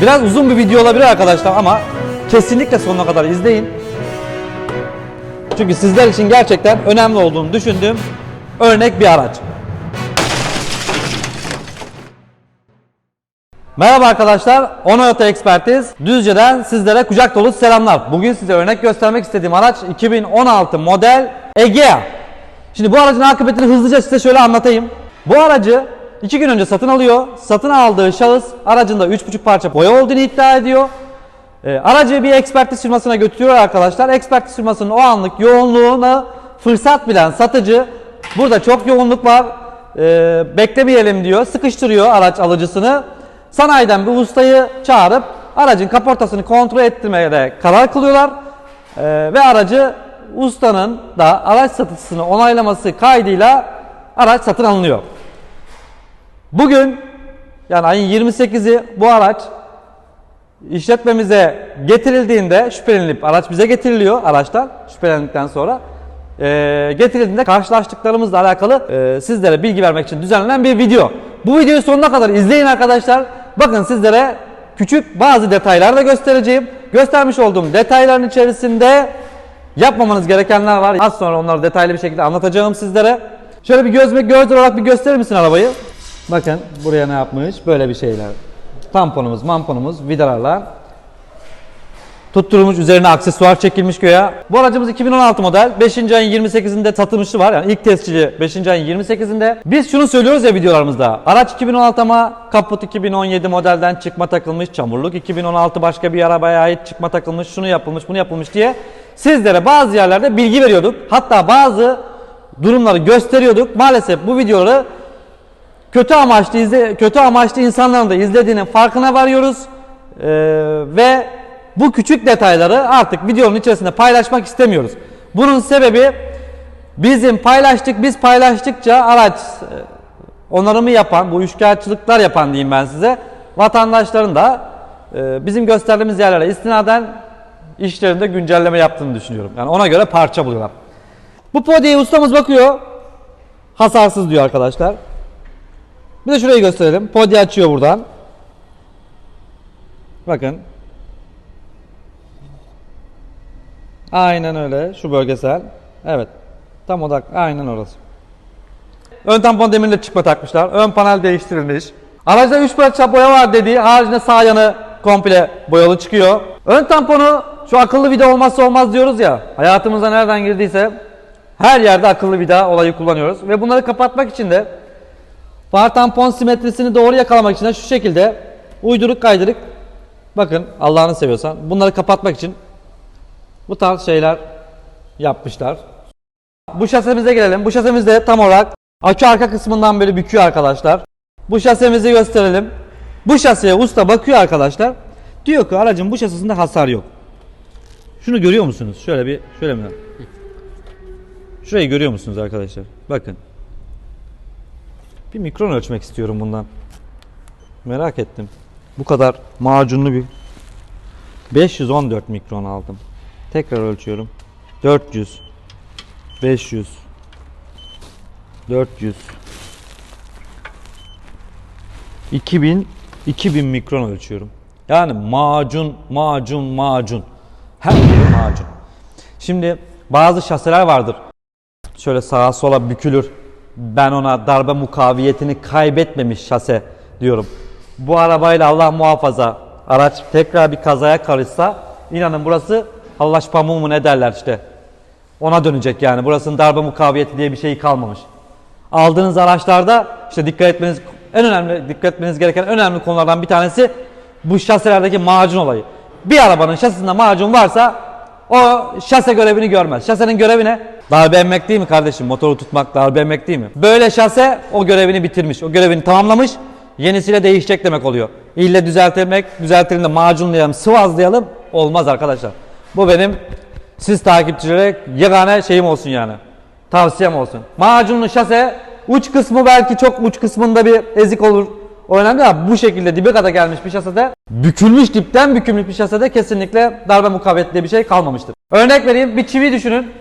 Biraz uzun bir video olabilir arkadaşlar ama kesinlikle sonuna kadar izleyin. Çünkü sizler için gerçekten önemli olduğunu düşündüğüm örnek bir araç. Merhaba arkadaşlar, Onoyota Ekspertiz. Düzce'den sizlere kucak dolu selamlar. Bugün size örnek göstermek istediğim araç 2016 model Egea. Şimdi bu aracın akıbetini hızlıca size şöyle anlatayım. Bu aracı 2 gün önce satın alıyor. Satın aldığı şahıs aracında 3,5 parça boya olduğunu iddia ediyor. E, aracı bir ekspertiz firmasına götürüyor arkadaşlar. Ekspertiz firmasının o anlık yoğunluğuna fırsat bilen satıcı burada çok yoğunluk var e, beklemeyelim diyor. Sıkıştırıyor araç alıcısını. Sanayiden bir ustayı çağırıp aracın kaportasını kontrol ettirmeye de karar kılıyorlar. E, ve aracı ustanın da araç satışını onaylaması kaydıyla araç satın alınıyor. Bugün yani ayın 28'i bu araç işletmemize getirildiğinde şüphelenilip araç bize getiriliyor araçtan şüphelendikten sonra e, getirildiğinde karşılaştıklarımızla alakalı e, sizlere bilgi vermek için düzenlenen bir video. Bu videoyu sonuna kadar izleyin arkadaşlar. Bakın sizlere küçük bazı detaylar da göstereceğim. Göstermiş olduğum detayların içerisinde yapmamanız gerekenler var. Az sonra onları detaylı bir şekilde anlatacağım sizlere. Şöyle bir göz, göz olarak bir gösterir misin arabayı? Bakın buraya ne yapmış? Böyle bir şeyler. Tamponumuz, mamponumuz vidalarla tutturulmuş üzerine aksesuar çekilmiş göğe. Bu aracımız 2016 model. 5. ayın 28'inde satılmışı var. Yani ilk tescili 5. ayın 28'inde. Biz şunu söylüyoruz ya videolarımızda. Araç 2016 ama kaput 2017 modelden çıkma takılmış. Çamurluk 2016 başka bir arabaya ait çıkma takılmış. Şunu yapılmış, bunu yapılmış diye sizlere bazı yerlerde bilgi veriyorduk. Hatta bazı durumları gösteriyorduk. Maalesef bu videoları kötü amaçlı izle, kötü amaçlı insanların da izlediğinin farkına varıyoruz. Ee, ve bu küçük detayları artık videonun içerisinde paylaşmak istemiyoruz. Bunun sebebi bizim paylaştık, biz paylaştıkça araç e, onarımı yapan, bu üçkağıtçılıklar yapan diyeyim ben size, vatandaşların da e, bizim gösterdiğimiz yerlere istinaden işlerinde güncelleme yaptığını düşünüyorum. Yani ona göre parça buluyorlar. Bu podiye ustamız bakıyor, hasarsız diyor arkadaşlar. Bir de şurayı gösterelim. Podi açıyor buradan. Bakın. Aynen öyle. Şu bölgesel. Evet. Tam odak. Aynen orası. Ön tampon demirle çıkma takmışlar. Ön panel değiştirilmiş. Aracda 3 parça boya var dediği haricinde sağ yanı komple boyalı çıkıyor. Ön tamponu şu akıllı vida olmazsa olmaz diyoruz ya. Hayatımıza nereden girdiyse her yerde akıllı vida olayı kullanıyoruz. Ve bunları kapatmak için de Far tampon simetrisini doğru yakalamak için de şu şekilde uyduruk kaydırık bakın Allah'ını seviyorsan bunları kapatmak için bu tarz şeyler yapmışlar. Bu şasemize gelelim. Bu şasemizde tam olarak akü arka kısmından böyle büküyor arkadaşlar. Bu şasemizi gösterelim. Bu şaseye usta bakıyor arkadaşlar. Diyor ki aracın bu şasisinde hasar yok. Şunu görüyor musunuz? Şöyle bir şöyle mi? Şurayı görüyor musunuz arkadaşlar? Bakın. Bir mikron ölçmek istiyorum bundan. Merak ettim. Bu kadar macunlu bir 514 mikron aldım. Tekrar ölçüyorum. 400 500 400 2000 2000 mikron ölçüyorum. Yani macun, macun, macun. Her yeri macun. Şimdi bazı şaseler vardır. Şöyle sağa sola bükülür. Ben ona darbe mukaviyetini kaybetmemiş şase diyorum. Bu arabayla Allah muhafaza araç tekrar bir kazaya karışsa inanın burası Allah pamuğu mu ne derler işte. Ona dönecek yani. Burasının darbe mukaviyeti diye bir şey kalmamış. Aldığınız araçlarda işte dikkat etmeniz en önemli dikkat etmeniz gereken önemli konulardan bir tanesi bu şaselerdeki macun olayı. Bir arabanın şasisinde macun varsa o şase görevini görmez. Şasenin görevi ne? Darbe emmek değil mi kardeşim? Motoru tutmak darbe emmek değil mi? Böyle şase o görevini bitirmiş. O görevini tamamlamış. Yenisiyle değişecek demek oluyor. İlle düzeltmek, düzeltelim de macunlayalım, sıvazlayalım. Olmaz arkadaşlar. Bu benim siz takipçilere yegane şeyim olsun yani. Tavsiyem olsun. Macunlu şase uç kısmı belki çok uç kısmında bir ezik olur. O önemli ama bu şekilde dibe kadar gelmiş bir şasede bükülmüş dipten bükülmüş bir şasede kesinlikle darbe mukavveti diye bir şey kalmamıştır. Örnek vereyim bir çivi düşünün.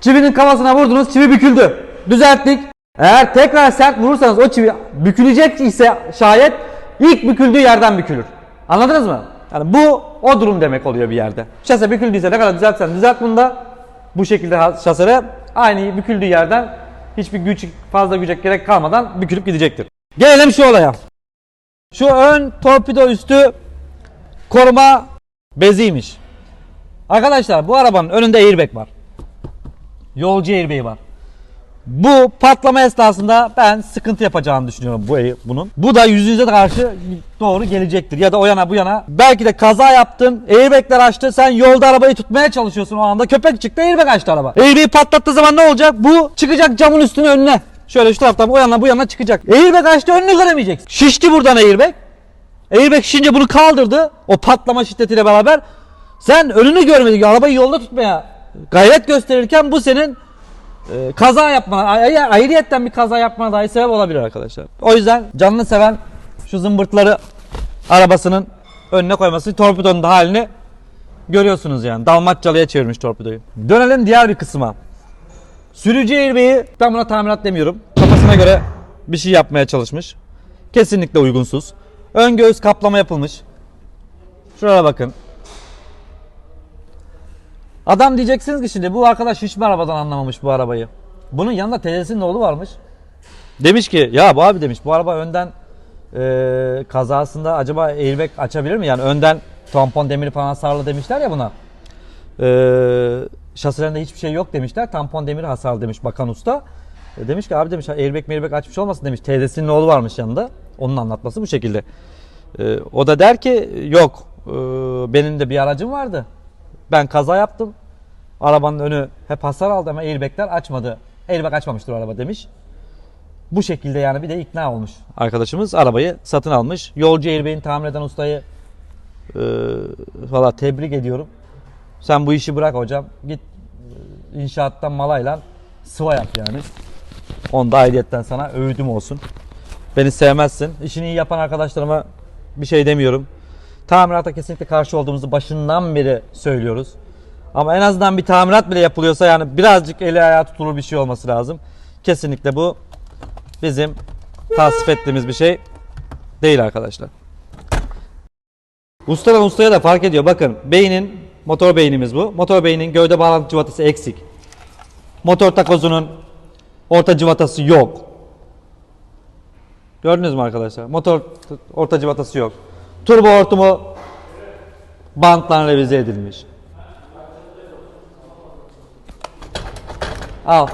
Çivinin kafasına vurdunuz çivi büküldü. Düzelttik. Eğer tekrar sert vurursanız o çivi bükülecek ise şayet ilk büküldüğü yerden bükülür. Anladınız mı? Yani bu o durum demek oluyor bir yerde. Şase büküldüyse ne kadar düzeltsen düzelt bunda bu şekilde şasere aynı büküldüğü yerden hiçbir güç fazla güce gerek kalmadan bükülüp gidecektir. Gelelim şu olaya. Şu ön torpido üstü koruma beziymiş. Arkadaşlar bu arabanın önünde airbag var. Yolcu airbag'i var. Bu patlama esnasında ben sıkıntı yapacağını düşünüyorum bu bunun. Bu da yüzünüze karşı doğru gelecektir. Ya da o yana bu yana. Belki de kaza yaptın, airbagler açtı. Sen yolda arabayı tutmaya çalışıyorsun o anda. Köpek çıktı, airbag açtı araba. Airbag'i patlattığı zaman ne olacak? Bu çıkacak camın üstüne önüne. Şöyle şu taraftan o yana bu yana çıkacak. Airbag açtı önünü göremeyeceksin. Şişti buradan airbag. Airbag şişince bunu kaldırdı. O patlama şiddetiyle beraber. Sen önünü görmedin. Arabayı yolda tutmaya gayret gösterirken bu senin e, kaza ay- ayrıyetten bir kaza yapmana dahi sebep olabilir arkadaşlar. O yüzden canını seven şu zımbırtları arabasının önüne koyması torpidonun da halini görüyorsunuz yani. Dalmatçalıya çevirmiş torpidoyu. Dönelim diğer bir kısma. Sürücü airbag'i ben buna tamirat demiyorum. Kafasına göre bir şey yapmaya çalışmış. Kesinlikle uygunsuz. Ön göğüs kaplama yapılmış. Şuraya bakın. Adam diyeceksiniz ki şimdi bu arkadaş hiçbir arabadan anlamamış bu arabayı. Bunun yanında teyzesinin oğlu varmış. Demiş ki ya bu abi demiş bu araba önden eee, kazasında acaba airbag açabilir mi? Yani önden tampon demiri falan hasarlı demişler ya buna. Eee şasilerinde hiçbir şey yok demişler. Tampon demiri hasarlı demiş bakan usta. E, demiş ki abi demiş airbag airbag açmış olmasın demiş. Teyzesinin oğlu varmış yanında. Onun anlatması bu şekilde. E, o da der ki yok e, benim de bir aracım vardı. Ben kaza yaptım. Arabanın önü hep hasar aldı ama airbagler açmadı. Airbag açmamıştır araba demiş. Bu şekilde yani bir de ikna olmuş. Arkadaşımız arabayı satın almış. Yolcu airbag'ini tamir eden ustayı e, valla tebrik ediyorum. Sen bu işi bırak hocam. Git e, inşaattan malayla sıva yap yani. Onda ayrıyetten sana öğüdüm olsun. Beni sevmezsin. İşini iyi yapan arkadaşlarıma bir şey demiyorum. Tamirata kesinlikle karşı olduğumuzu başından beri söylüyoruz. Ama en azından bir tamirat bile yapılıyorsa yani birazcık eli ayağı tutulur bir şey olması lazım. Kesinlikle bu bizim tasvip ettiğimiz bir şey değil arkadaşlar. Ustadan ustaya da fark ediyor. Bakın beynin motor beynimiz bu. Motor beynin gövde bağlantı cıvatası eksik. Motor takozunun orta cıvatası yok. Gördünüz mü arkadaşlar? Motor orta cıvatası yok. Turbo hortumu bantla revize edilmiş. Al.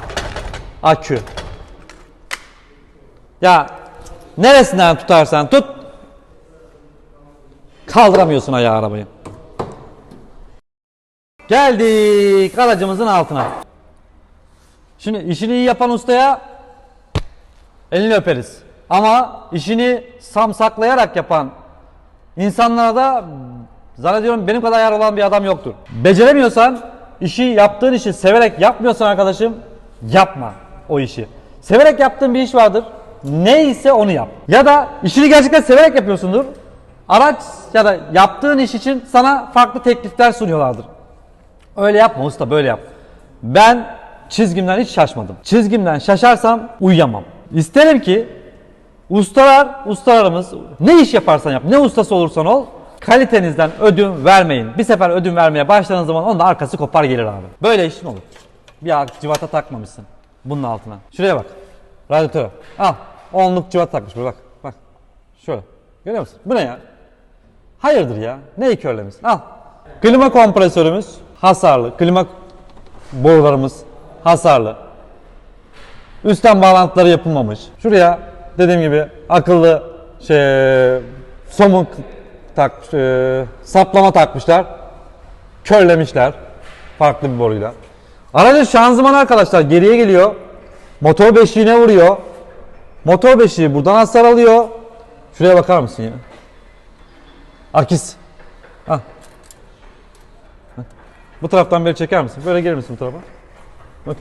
Akü. Ya neresinden tutarsan tut kaldıramıyorsun ayağı arabayı. Geldik aracımızın altına. Şimdi işini iyi yapan ustaya elini öperiz. Ama işini samsaklayarak yapan insanlara da zannediyorum benim kadar ayar olan bir adam yoktur. Beceremiyorsan, işi yaptığın işi severek yapmıyorsan arkadaşım yapma o işi. Severek yaptığın bir iş vardır. Neyse onu yap. Ya da işini gerçekten severek yapıyorsundur. Araç ya da yaptığın iş için sana farklı teklifler sunuyorlardır. Öyle yapma usta böyle yap. Ben çizgimden hiç şaşmadım. Çizgimden şaşarsam uyuyamam. İsterim ki ustalar, ustalarımız ne iş yaparsan yap, ne ustası olursan ol kalitenizden ödün vermeyin. Bir sefer ödün vermeye başladığınız zaman onun arkası kopar gelir abi. Böyle iş mi olur? Bir civata takmamışsın bunun altına. Şuraya bak. Radyatör. Al. Onluk civata takmış burada bak. Bak. Şöyle. Görüyor musun? Bu ne ya? Hayırdır ya? Neyi körlemişsin? Al. Klima kompresörümüz hasarlı. Klima borularımız hasarlı. Üstten bağlantıları yapılmamış. Şuraya dediğim gibi akıllı şey somun tak e, saplama takmışlar. Körlemişler farklı bir boruyla. Aracın şanzımanı arkadaşlar geriye geliyor. Motor beşiğine vuruyor. Motor beşiği buradan hasar alıyor. Şuraya bakar mısın ya? Akis. Ah. Bu taraftan beri çeker misin? Böyle gelir misin bu tarafa? Bak.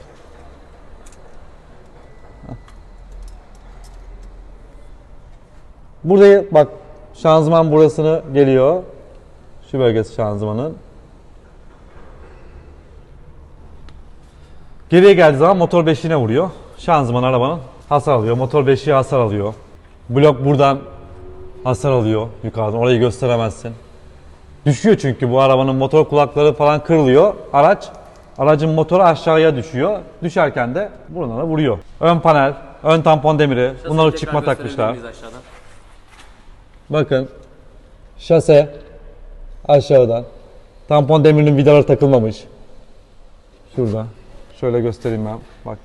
Burada bak şanzıman burasını geliyor. Şu bölgesi şanzımanın. Geriye geldiği zaman motor beşiğine vuruyor. Şanzıman arabanın hasar alıyor. Motor beşiği hasar alıyor. Blok buradan hasar alıyor yukarıdan. Orayı gösteremezsin. Düşüyor çünkü bu arabanın motor kulakları falan kırılıyor. Araç aracın motoru aşağıya düşüyor. Düşerken de buralara vuruyor. Ön panel, ön tampon demiri. Bunları Tekrar çıkma takmışlar. Bakın. Şase aşağıdan. Tampon demirinin vidaları takılmamış. Şurada. Şöyle göstereyim ben. Bak.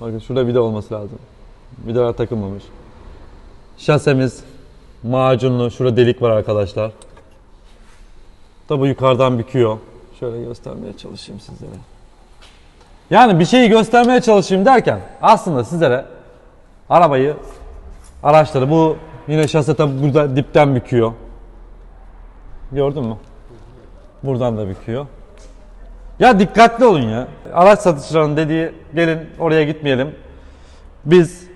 Bakın şurada vida olması lazım. Vidalar takılmamış. Şasemiz macunlu. Şurada delik var arkadaşlar. Da bu yukarıdan büküyor. Şöyle göstermeye çalışayım sizlere. Yani bir şeyi göstermeye çalışayım derken aslında sizlere arabayı, araçları bu yine şase tabi burada dipten büküyor. Gördün mü? Buradan da büküyor. Ya dikkatli olun ya. Araç satışçılarının dediği gelin oraya gitmeyelim. Biz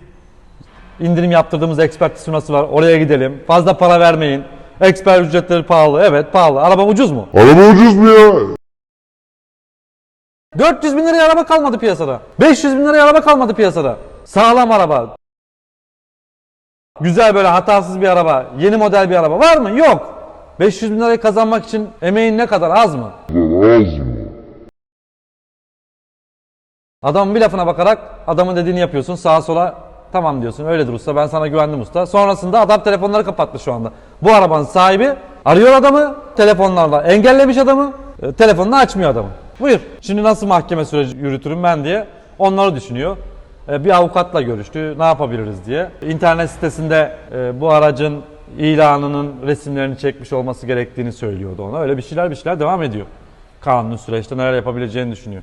indirim yaptırdığımız ekspertiz firması var. Oraya gidelim. Fazla para vermeyin. Eksper ücretleri pahalı. Evet pahalı. Araba ucuz mu? Araba ucuz mu ya? 400 bin liraya araba kalmadı piyasada. 500 bin liraya araba kalmadı piyasada. Sağlam araba. Güzel böyle hatasız bir araba. Yeni model bir araba var mı? Yok. 500 bin lirayı kazanmak için emeğin ne kadar az mı? Az mı? Adamın bir lafına bakarak adamın dediğini yapıyorsun. Sağa sola tamam diyorsun. Öyledir usta ben sana güvendim usta. Sonrasında adam telefonları kapattı şu anda. Bu arabanın sahibi arıyor adamı telefonlarla engellemiş adamı. e, telefonunu açmıyor adamı. Buyur. Şimdi nasıl mahkeme süreci yürütürüm ben diye onları düşünüyor. E, Bir avukatla görüştü. Ne yapabiliriz diye. İnternet sitesinde e, bu aracın ilanının resimlerini çekmiş olması gerektiğini söylüyordu ona. Öyle bir şeyler bir şeyler devam ediyor. Kanuni süreçte neler yapabileceğini düşünüyor.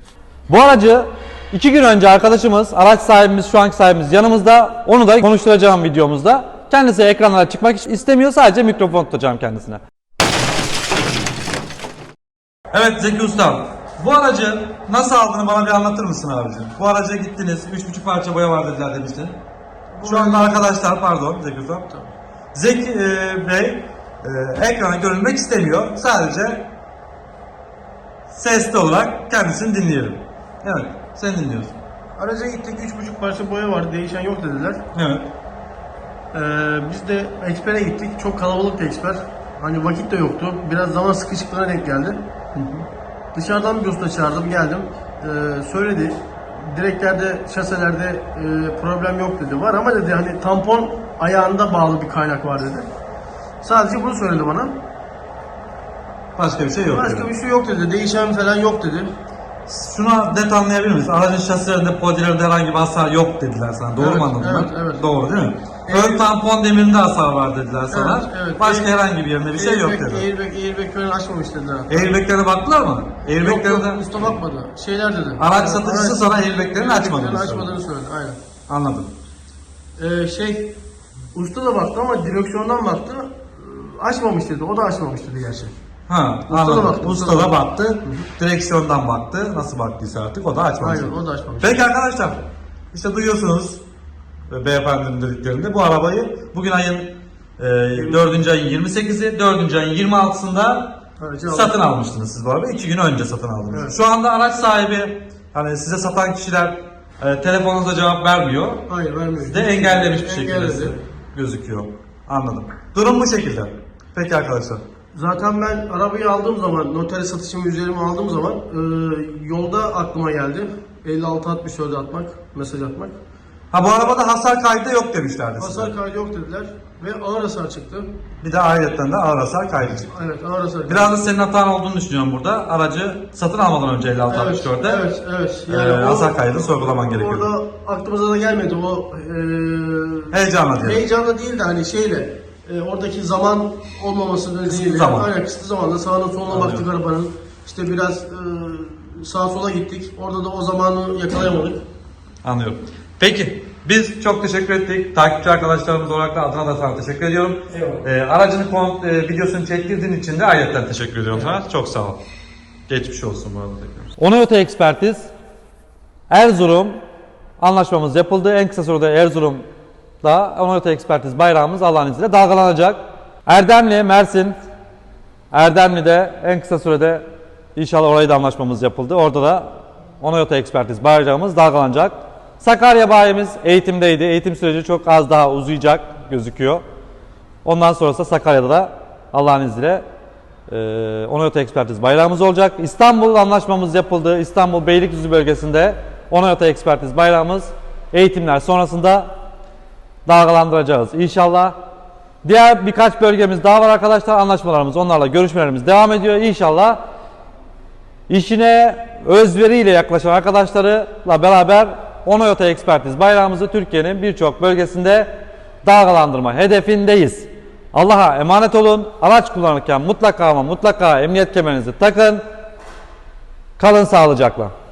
Bu aracı iki gün önce arkadaşımız, araç sahibimiz, şu anki sahibimiz yanımızda. Onu da konuşturacağım videomuzda. Kendisi ekranlara çıkmak istemiyor. Sadece mikrofon tutacağım kendisine. Evet Zeki Usta. Bu aracı nasıl aldığını bana bir anlatır mısın abicim? Bu araca gittiniz. Üç buçuk parça boya var dediler demiştin. Şu anda arkadaşlar pardon Zeki Usta. Zeki e, Bey e, ekrana görünmek istemiyor. Sadece sesli olarak kendisini dinleyelim. Evet, sen dinliyorsun. Araca gittik, üç buçuk parça boya var, değişen yok dediler. Evet. Ee, biz de ekspere gittik, çok kalabalıktı eksper. Hani vakit de yoktu, biraz zaman sıkışıklığına denk geldi. Dışarıdan bir usta çağırdım, geldim. Ee, söyledi, direklerde, şaselerde e, problem yok dedi. Var ama dedi hani tampon ayağında bağlı bir kaynak var dedi. Sadece bunu söyledi bana. Başka bir şey yok. Başka dedi. bir şey yok dedi, değişen falan yok dedi. Şuna net anlayabilir miyiz? Aracın şasilerinde, podilerinde herhangi bir hasar yok dediler sana. Doğru Evet, mu anladım evet, ben? evet. Doğru değil mi? Ön tampon demirinde hasar var dediler sana. Evet, evet. Başka Air- herhangi bir yerinde bir şey yok Airbag, dediler. airbag, airbag falan açmamış dediler. Airbag'lere baktılar mı? Yok yok, de usta bakmadı. Şeyler dedi. araç satıcısı sana airbag'lerini açmadığını Airbag'lerini söyledi. açmadığını söyledi, aynen. Anladım. Ee, şey, usta da baktı ama direksiyondan baktı. Açmamış dedi, o da açmamış dedi gerçi. Ha, Usta da anladım. baktı, Usta usta da da baktı. Direksiyondan baktı. Nasıl baktıysa artık o da açmamış. Aynen, o da açmamış. Peki arkadaşlar. işte duyuyorsunuz e, beyefendinin dediklerinde bu arabayı bugün ayın e, 4. ayın 28'i, 4. ayın 26'sında Aracı aldık. satın almıştınız siz bu arabayı. 2 gün önce satın aldınız. Evet. Şu anda araç sahibi hani size satan kişiler e, telefonunuza cevap vermiyor. Hayır, vermiyor. Size engellemiş bir şekilde Engelledi. size gözüküyor. Anladım. Durum bu şekilde. Peki arkadaşlar. Zaten ben arabayı aldığım zaman, notere satışımı üzerime aldığım zaman e, yolda aklıma geldi. 56-64'e atmak, mesaj atmak. Ha bu arabada hasar kaydı yok demişlerdi size. Hasar kaydı yok dediler ve ağır hasar çıktı. Bir de ayrıca de ağır hasar kaydı çıktı. Evet, ağır hasar Biraz da senin hatan olduğunu düşünüyorum burada. Aracı satın almadan önce 56 Evet, 64'te evet, evet. e, o- hasar kaydını sorgulaman gerekiyordu. Orada aklımıza da gelmedi o e, Heyecanla diyelim. Heyecanla değil de hani şeyle e, oradaki zaman olmaması nedeniyle zaman. aynen kısıtlı zamanda sağına soluna Anlıyorum. baktık arabanın işte biraz e, sağa sola gittik orada da o zamanı yakalayamadık. Anlıyorum. Peki biz çok teşekkür ettik. Takipçi arkadaşlarımız olarak da adına da sana teşekkür ediyorum. Eyvallah. E, aracını kont, e, videosunu çektirdiğin için de ayrıca teşekkür ediyorum sana. Çok sağ ol. Geçmiş olsun bu arada tekrar. Onoyota Ekspertiz Erzurum anlaşmamız yapıldı. En kısa sürede Erzurum'da Onoyota Ekspertiz bayrağımız Allah'ın izniyle dalgalanacak. Erdemli, Mersin, Erdemli'de en kısa sürede inşallah orayı da anlaşmamız yapıldı. Orada da Onoyota Ekspertiz bayrağımız dalgalanacak. Sakarya bayimiz eğitimdeydi. Eğitim süreci çok az daha uzayacak gözüküyor. Ondan sonrası da Sakarya'da da Allah'ın izniyle e, Onoyota Ekspertiz bayrağımız olacak. İstanbul anlaşmamız yapıldı. İstanbul Beylikdüzü bölgesinde Onoyota Ekspertiz bayrağımız eğitimler sonrasında dalgalandıracağız inşallah. Diğer birkaç bölgemiz daha var arkadaşlar. Anlaşmalarımız, onlarla görüşmelerimiz devam ediyor. İnşallah işine özveriyle yaklaşan arkadaşlarıyla beraber Onoyota Ekspertiz bayrağımızı Türkiye'nin birçok bölgesinde dalgalandırma hedefindeyiz. Allah'a emanet olun. Araç kullanırken mutlaka ama mutlaka emniyet kemerinizi takın. Kalın sağlıcakla.